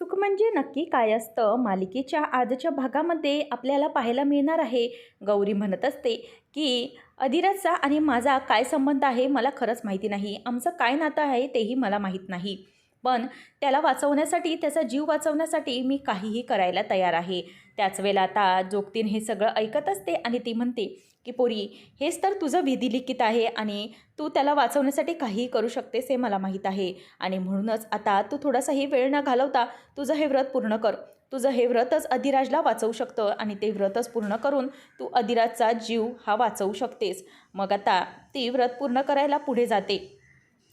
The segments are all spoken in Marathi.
सुख म्हणजे नक्की काय असतं? मालिकेच्या आजच्या भागामध्ये आपल्याला पाहायला मिळणार आहे. गौरी म्हणत असते की अधिराजचा आणि माझा काय संबंध आहे? मला खरंच माहिती नाही. आमचं काय नातं आहे तेही मला माहीत नाही. पण त्याला वाचवण्यासाठी त्याचा जीव वाचवण्यासाठी मी काहीही करायला तयार आहे. त्याच वेळेला आता जोगतीन हे सगळं ऐकत असते आणि ती म्हणते की पोरी हेच तर तुझं विधी लिखित आहे आणि तू त्याला वाचवण्यासाठी काहीही करू शकतेस हे मला माहीत आहे. आणि म्हणूनच आता तू थोडासाही वेळ न घालवता तुझं हे व्रत पूर्ण कर. तुझं हे व्रतच अधिराजला वाचवू शकतं आणि ते व्रतच पूर्ण करून तू अधिराजचा जीव हा वाचवू शकतेस. मग आता ती व्रत पूर्ण करायला पुढे जाते.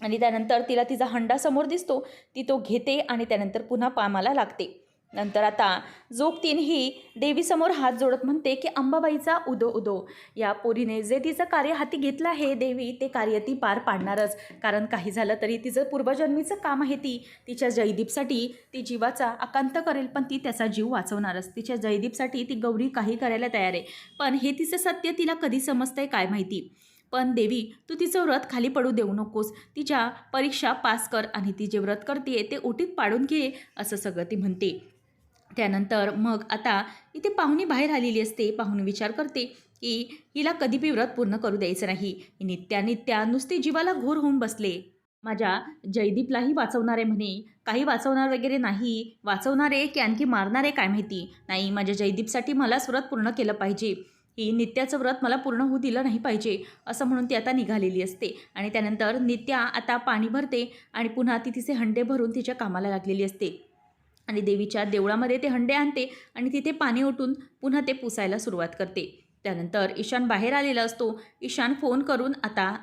आणि त्यानंतर तिला तिचा हंडा समोर दिसतो. ती तो घेते आणि त्यानंतर पुन्हा पामाला लागते. नंतर आता जोगतीन ही देवीसमोर हात जोडत म्हणते की अंबाबाईचा उदो उदो. या पोरीने जे तिचं कार्य हाती घेतलं आहे देवी ते कार्य ती पार पाडणारच. कारण काही झालं तरी तिचं पूर्वजन्मीचं काम आहे ती. तिच्या जयदीपसाठी ती जीवाचा आकांत करेल पण ती त्याचा जीव वाचवणारच. तिच्या जयदीपसाठी ती गौरी काही करायला तयार आहे. पण हे तिचं सत्य तिला कधी समजतंय काय माहिती? पण देवी तू तिचं व्रत खाली पडू देऊ नकोस. तिच्या परीक्षा पास कर आणि ती जे व्रत करते ते ओटीत पाडून घे असं सगळं ती म्हणते. त्यानंतर मग आता इथे पाहुणी बाहेर आलेली असते. पाहुणी विचार करते की हिला कधी बी व्रत पूर्ण करू द्यायचं नाही. नित्या नित्या नुसते जीवाला घोर होऊन बसले. माझ्या जयदीपलाही वाचवणार आहे म्हणे. काही वाचवणार वगैरे नाही. वाचवणारे की आणखी मारणार आहे काय माहिती? नाही माझ्या जयदीपसाठी मलाच व्रत पूर्ण केलं पाहिजे. ही नित्याचं व्रत मला पूर्ण होऊ दिलं नाही पाहिजे असं म्हणून ती आता निघालेली असते. आणि त्यानंतर नित्या आता पाणी भरते आणि पुन्हा ती तिचे हंडे भरून तिच्या कामाला लागलेली असते. आणि देवीच्या देवळामध्ये ते हंडे आणते आणि तिथे पाणी ओतून पुन्हा ते पुसायला सुरुवात करते. त्यानंतर ईशान बाहेर आलेला असतो. ईशान फोन करून आता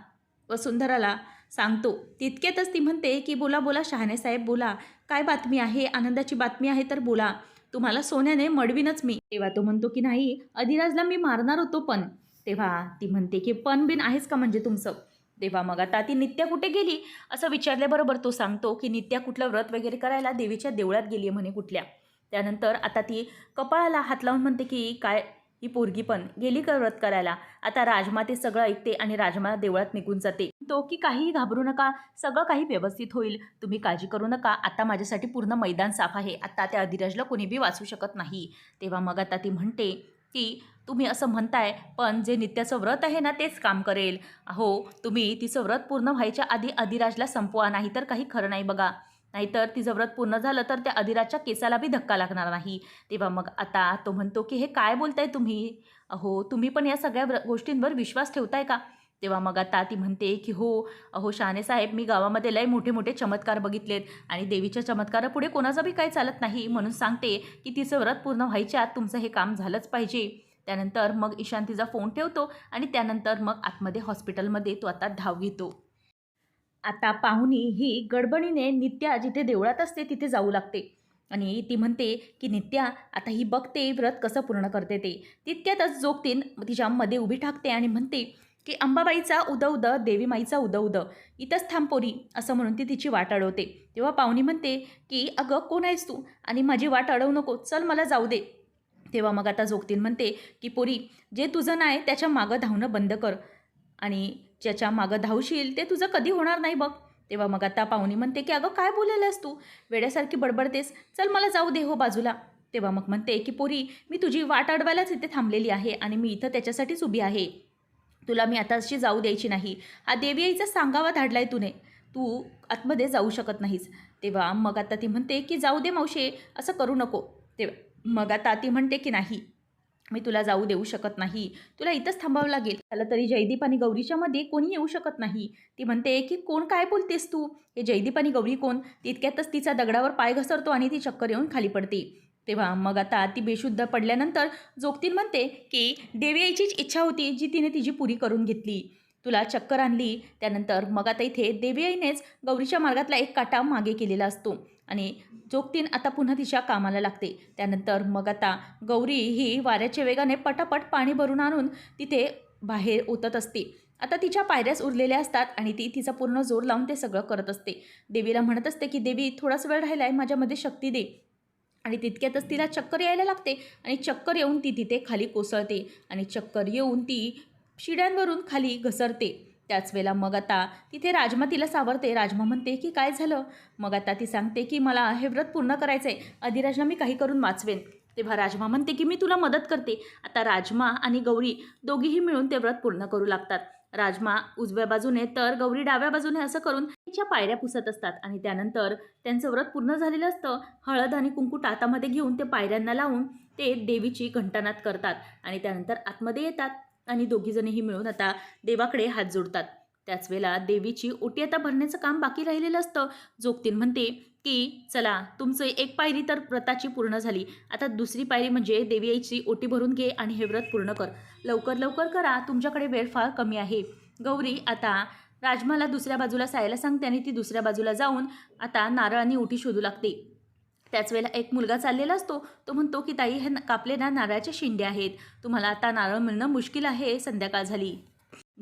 वसुंधराला सांगतो. तितक्यातच ती म्हणते की बोला बोला शहाणे साहेब बोला. काय बातमी आहे? आनंदाची बातमी आहे तर बोला. तुम्हाला सोन्याने मडवीनच मी. तेव्हा तो म्हणतो की नाही अधिराजला मी मारणार होतो पण. तेव्हा ती म्हणते की पण बिन आहेच का म्हणजे तुमचं? तेव्हा मग आता ती नित्या कुठे गेली? असं विचारल्याबरोबर तो सांगतो की नित्या कुठलं व्रत वगैरे करायला देवीच्या देवळात गेली आहे म्हणे कुठल्या. त्यानंतर आता ती कपाळाला हात लावून म्हणते की काय? ही पोरगी पण गेली का व्रत करायला? आता राजमा ते सगळं ऐकते आणि राजमा देवळात निघून जाते. तो की काहीही घाबरू नका. सगळं काही व्यवस्थित होईल. तुम्ही काळजी करू नका. आता माझ्यासाठी पूर्ण मैदान साफ आहे. आता त्या अधिराजला कोणी बी वाचू शकत नाही. तेव्हा मग आता ती म्हणते की तुम्ही असं म्हणताय पण जे नित्याचं व्रत आहे ना तेच काम करेल. हो तुम्ही तिचं व्रत पूर्ण व्हायच्या आधी अधिराजला संपवा नाही तर काही खरं नाही बघा. नाहीतर तिचं व्रत पूर्ण झालं तर त्या अधिराजच्या केसाला बी धक्का लागणार नाही. तेव्हा मग आता तो म्हणतो की हे काय बोलताय तुम्ही? अहो तुम्ही पण या सगळ्या व्र गोष्टींवर विश्वास ठेवताय का? तेव्हा मग आता ती म्हणते की हो अहो शहाणे साहेब मी गावामध्ये लय मोठे मोठे चमत्कार बघितलेत आणि देवीच्या चमत्कारापुढे कोणाचं बी काही चालत नाही म्हणून सांगते की तिचं व्रत पूर्ण व्हायच्या आत तुमचं हे काम झालंच पाहिजे. त्यानंतर मग ईशांतीचा फोन ठेवतो आणि त्यानंतर मग आतमध्ये हॉस्पिटलमध्ये तो आता धाव घेतो. आता पाहुणी ही गडबडीने नित्या जिथे देवळात असते तिथे जाऊ लागते. आणि ती म्हणते की नित्या आता ही बघते व्रत कसं पूर्ण करते ते. तितक्यातच जोगतीन तिच्या मध्ये उभी ठाकते आणि म्हणते की अंबाबाईचा उद उद देवी उद उद इथंच थांबपोरी असं म्हणून ती तिची वाट अडवते. तेव्हा पाहुणी म्हणते की अगं कोण आहेस तू? आणि माझी वाट अडवू नको चल मला जाऊ दे. तेव्हा मग आता जोगतीन म्हणते की पोरी जे तुझं नाही त्याच्या मागं धावणं बंद कर. आणि ज्याच्या मागं धावशील ते तुझं कधी होणार नाही बघ. तेव्हा मग आता पाहुणी म्हणते की अगं काय बोलायलास तू? वेड्यासारखी बडबडतेस. चल मला जाऊ दे हो बाजूला. तेव्हा मग म्हणते की पोरी मी तुझी वाट अडवायलाच इथे थांबलेली आहे आणि मी इथं त्याच्यासाठीच उभी आहे. तुला मी आता अशी जाऊ द्यायची नाही. हा देवी आईचा सांगावा धाडलाय तुने. तू आतमध्ये जाऊ शकत नाहीस. तेव्हा मग आता ती म्हणते की जाऊ दे मावशे असं करू नको. तेव्हा मग आता ती म्हणते की नाही मी तुला जाऊ देऊ शकत नाही. तुला इथंच थांबावं लागेल. झालं तरी जयदीप आणि गौरीच्या मध्ये कोणी येऊ शकत नाही. ती म्हणते की कोण काय बोलतेस तू? हे जयदीप आणि गौरी कोण? तितक्यातच तिचा दगडावर पाय घसरतो आणि ती चक्कर येऊन खाली पडते. तेव्हा मग आता ती बेशुद्ध पडल्यानंतर जोगतीन म्हणते की देवी आईचीच इच्छा होती जी तिने तिची पुरी करून घेतली. तुला चक्कर आणली. त्यानंतर मग आता इथे देवी आईनेच गौरीच्या मार्गातला एक काटा मागे केलेला असतो आणि जोगतीन आता पुन्हा तिच्या कामाला लागते. त्यानंतर मग आता गौरी ही वाऱ्याच्या वेगाने पटापट पाणी भरून आणून तिथे बाहेर ओतत असते. आता तिच्या पायऱ्याच उरलेल्या असतात आणि ती तिचा पूर्ण जोर लावून ते सगळं करत असते. देवीला म्हणत असते की देवी थोडाच वेळ राहिला आहे माझ्यामध्ये शक्ती दे. आणि तितक्यातच तिला चक्कर यायला लागते आणि चक्कर येऊन ती तिथे खाली कोसळते आणि चक्कर येऊन ती शिड्यांवरून खाली घसरते. त्याच वेळेला मग आता तिथे राजमा तिला सावरते. राजमा म्हणते की काय झालं? मग आता ती सांगते की मला हे व्रत पूर्ण करायचं आहे अधिराजला मी काही करून वाचवेन. तेव्हा राजमा म्हणते की मी तुला मदत करते. आता राजमा आणि गौरी दोघीही मिळून ते व्रत पूर्ण करू लागतात. राजमा उजव्या बाजूने तर गौरी डाव्या बाजूने असं करून तिच्या पायऱ्या पुसत असतात आणि त्यानंतर त्यांचं व्रत पूर्ण झालेलं असतं. हळद आणि कुंकू टातामध्ये घेऊन ते पायऱ्यांना लावून ते देवीची घंटानाद करतात आणि त्यानंतर आतमध्ये येतात आणि दोघीजणीही मिळून आता देवाकडे हात जोडतात. त्याच वेळेला देवीची ओटी आता भरण्याचं काम बाकी राहिलेलं असतं. जोगतीन म्हणते की चला तुमचं एक पायरी तर व्रताची पूर्ण झाली. आता दुसरी पायरी म्हणजे देवी आईची ओटी भरून घे आणि हे व्रत पूर्ण कर. लवकर लवकर करा तुमच्याकडे वेळ फार कमी आहे. गौरी आता राजमाला दुसऱ्या बाजूला सायला सांगते आणि ती दुसऱ्या बाजूला जाऊन आता नारळ आणि ओटी शोधू लागते. त्याच वेळेला एक मुलगा चाललेला असतो. तो म्हणतो की ताई हे न- कापलेल्या नारळाच्या शिंड्या आहेत. तुम्हाला आता नारळ मिळणं मुश्किल आहे संध्याकाळ झाली.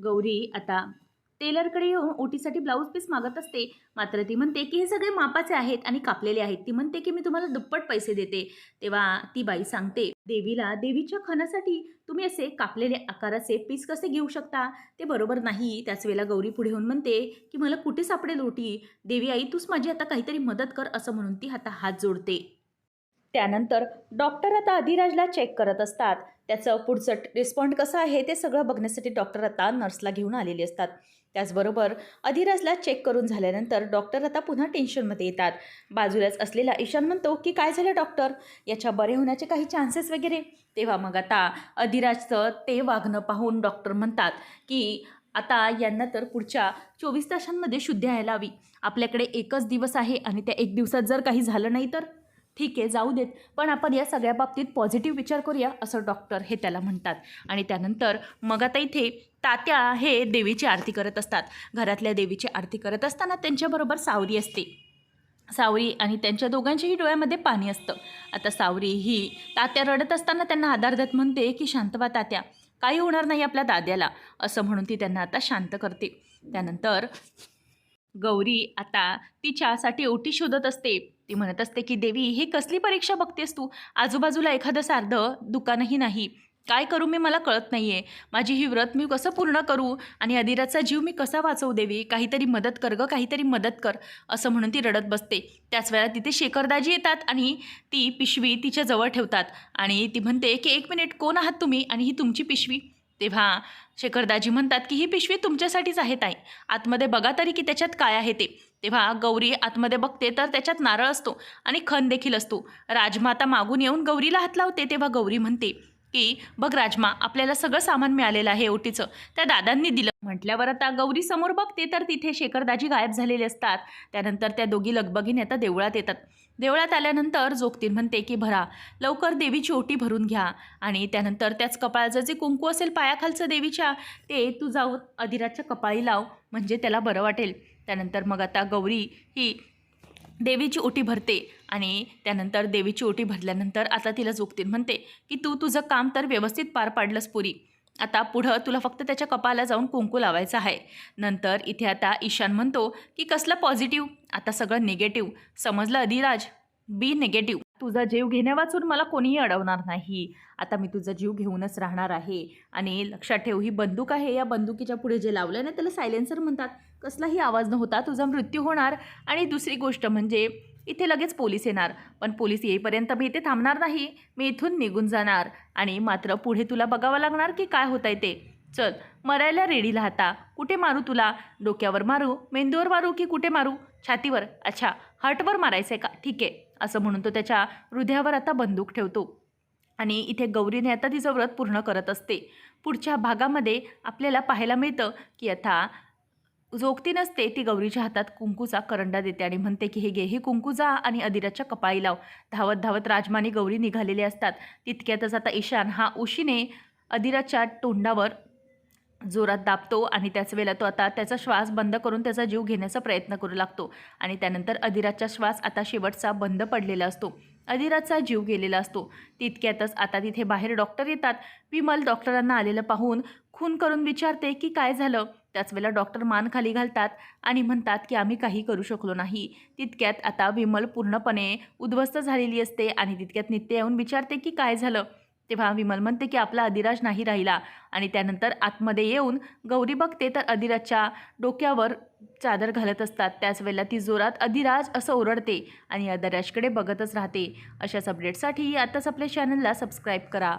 गौरी आता टेलरकडे येऊन ओटीसाठी ब्लाऊज पीस मागत असते. मात्र ती म्हणते की हे सगळे मापाचे आहेत आणि कापलेले आहेत. ती म्हणते की मी तुम्हाला दुप्पट पैसे देते. तेव्हा ती बाई सांगते देवीला देवीच्या खणासाठी तुम्ही असे कापलेले आकाराचे पीस कसे घेऊ शकता? ते बरोबर नाही. त्याच वेळेला गौरी पुढे येऊन म्हणते की मला कुठे सापडेल ओटी? देवी आई तूच माझी आता काहीतरी मदत कर असं म्हणून ती आता हात जोडते. त्यानंतर डॉक्टर आता अधिराजला चेक करत असतात. त्याचं पुढचं रिस्पॉन्ड कसं आहे ते सगळं बघण्यासाठी डॉक्टर आता नर्सला घेऊन आलेले असतात. त्याचबरोबर अधिराजला चेक करून झाल्यानंतर डॉक्टर आता पुन्हा टेन्शनमध्ये येतात. बाजूलाच असलेला ईशान म्हणतो की काय झालं डॉक्टर याच्या बरे होण्याचे काही चान्सेस वगैरे? तेव्हा मग आता अधिराजचं ते वागणं पाहून डॉक्टर म्हणतात की आता यांना तर पुढच्या चोवीस तासांमध्ये शुद्ध यायला हवी. आपल्याकडे एकच दिवस आहे आणि त्या एक दिवसात जर काही झालं नाही तर? ठीक आहे जाऊ देत. पण आपण या सगळ्या बाबतीत पॉझिटिव्ह विचार करूया असं डॉक्टर हे त्याला म्हणतात. आणि त्यानंतर मग आता इथे तात्या हे देवीची आरती करत असतात. घरातल्या देवीची आरती करत असताना त्यांच्याबरोबर सावरी असते. सावरी आणि त्यांच्या दोघांच्याही डोळ्यामध्ये पाणी असतं. आता सावरी ही तात्या रडत असताना त्यांना आधार देत म्हणते की शांतवा तात्या. काही होणार नाही आपल्या दाद्याला असं म्हणून ती त्यांना आता शांत करते. त्यानंतर गौरी आता तिच्यासाठी ओटी शोधत असते. ती म्हणत असते की देवी ही कसली परीक्षा बघतेस तू? आजूबाजूला एखादं सारधं दुकानही नाही. काय करू मी मला कळत नाही आहे माझी ही व्रत मी कसं पूर्ण करू? आणि अधिराचा जीव मी कसा वाचवू देवी? काहीतरी मदत कर गं काहीतरी मदत कर. असं म्हणून ती रडत बसते. त्याच वेळा तिथे शेखरदाजी येतात आणि ती पिशवी तिच्या जवळ ठेवतात. आणि ती म्हणते की एक मिनिट कोण आहात तुम्ही? आणि ही तुमची पिशवी? तेव्हा शेखरदाजी म्हणतात की ही पिशवी तुमच्यासाठीच आहे ताई. आतमध्ये बघा तरी की त्याच्यात काय आहे ते. तेव्हा गौरी आतमध्ये बघते तर त्याच्यात नारळ असतो आणि खण देखील असतो. राजमाता मागून येऊन गौरीला हात लावते तेव्हा गौरी म्हणते की बघ राजमा आपल्याला सगळं सामान मिळालेलं आहे ओटीचं. त्या दादांनी दिलं. म्हटल्यावर आता गौरी समोर बघते तर तिथे शेखरदाजी गायब झालेले असतात. त्यानंतर त्या दोघी लगबगीने आता देवळात येतात. देवळात आल्यानंतर जोगतीन म्हणते की भरा. लवकर देवीची ओटी भरून घ्या. आणि त्यानंतर त्याच कपाळाचं जे कुंकू असेल पायाखालचं देवीच्या ते तू जाऊन अधिराजच्या कपाळी लाव म्हणजे त्याला बरं वाटेल. त्यानंतर मग आता गौरी ही देवीची ओटी भरते आणि त्यानंतर देवीची ओटी भरल्यानंतर आता तिला जोगतीन म्हणते की तू तुझं काम तर व्यवस्थित पार पाडलंस पुरी. आता पुढं तुला फक्त त्याच्या कपाला जाऊन कुंकू लावायचं आहे. नंतर इथे आता ईशान म्हणतो की कसलं पॉझिटिव्ह आता सगळं निगेटिव्ह समजलं अधिराज बी निगेटिव्ह तुझा जीव घेण्यावाचून मला कोणीही अडवणार नाही. आता मी तुझा जीव घेऊनच राहणार आहे. आणि लक्षात ठेव ही बंदूक आहे. या बंदुकीच्या पुढे जे लावलं ना त्याला सायलेन्सर म्हणतात. कसलाही आवाज न होता तुझा मृत्यू होणार. आणि दुसरी गोष्ट म्हणजे इथे लगेच पोलीस येणार. पण पोलीस येईपर्यंत मी इथे थांबणार नाही. मी इथून निघून जाणार. आणि मात्र पुढे तुला बघावं लागणार की काय होत आहे ते. चल मरायला रेडीला हाता कुठे मारू तुला? डोक्यावर मारू? मेंदूवर मारू की कुठे मारू? छातीवर? अच्छा हार्टवर मारायचं आहे का? ठीक आहे. असं म्हणून तो त्याच्या हृदयावर आता बंदूक ठेवतो. आणि इथे गौरीने आता तिचं व्रत पूर्ण करत असते. पुढच्या भागामध्ये आपल्याला पाहायला मिळतं की आता जोगती नसते ती गौरीच्या हातात कुंकूचा करंडा देते आणि म्हणते की हे घे हे कुंकू जा आणि अदिराच्या कपाळी लाव. धावत धावत राजमानी गौरी निघालेले असतात. तितक्यातच आता ईशान हा उशीने अदिराच्या तोंडावर जोरात दाबतो आणि त्याच वेळेला तो आता त्याचा श्वास बंद करून त्याचा जीव घेण्याचा प्रयत्न करू लागतो. आणि त्यानंतर अधिराजचा श्वास आता शेवटचा बंद पडलेला असतो. अधिराजचा जीव गेलेला असतो. तितक्यातच आता तिथे बाहेर डॉक्टर येतात. विमल डॉक्टरांना आलेलं पाहून खून करून विचारते की काय झालं? त्याच वेळेला डॉक्टर मान खाली घालतात आणि म्हणतात की आम्ही काही करू शकलो नाही. तितक्यात आता विमल पूर्णपणे उद्ध्वस्त झालेली असते आणि तितक्यात नित्य येऊन विचारते की काय झालं? तेव्हा विमल म्हणते की आपला अधिराज नाही राहिला आणि त्यानंतर आतमध्ये येऊन गौरी बघते तर अधिराजच्या डोक्यावर चादर घालत असतात. त्याच वेळेला ती जोरात अधिराज असं ओरडते आणि अधिराजकडे बघतच राहते. अशाच अपडेटसाठी आत्ताच आपल्या चॅनलला सबस्क्राईब करा.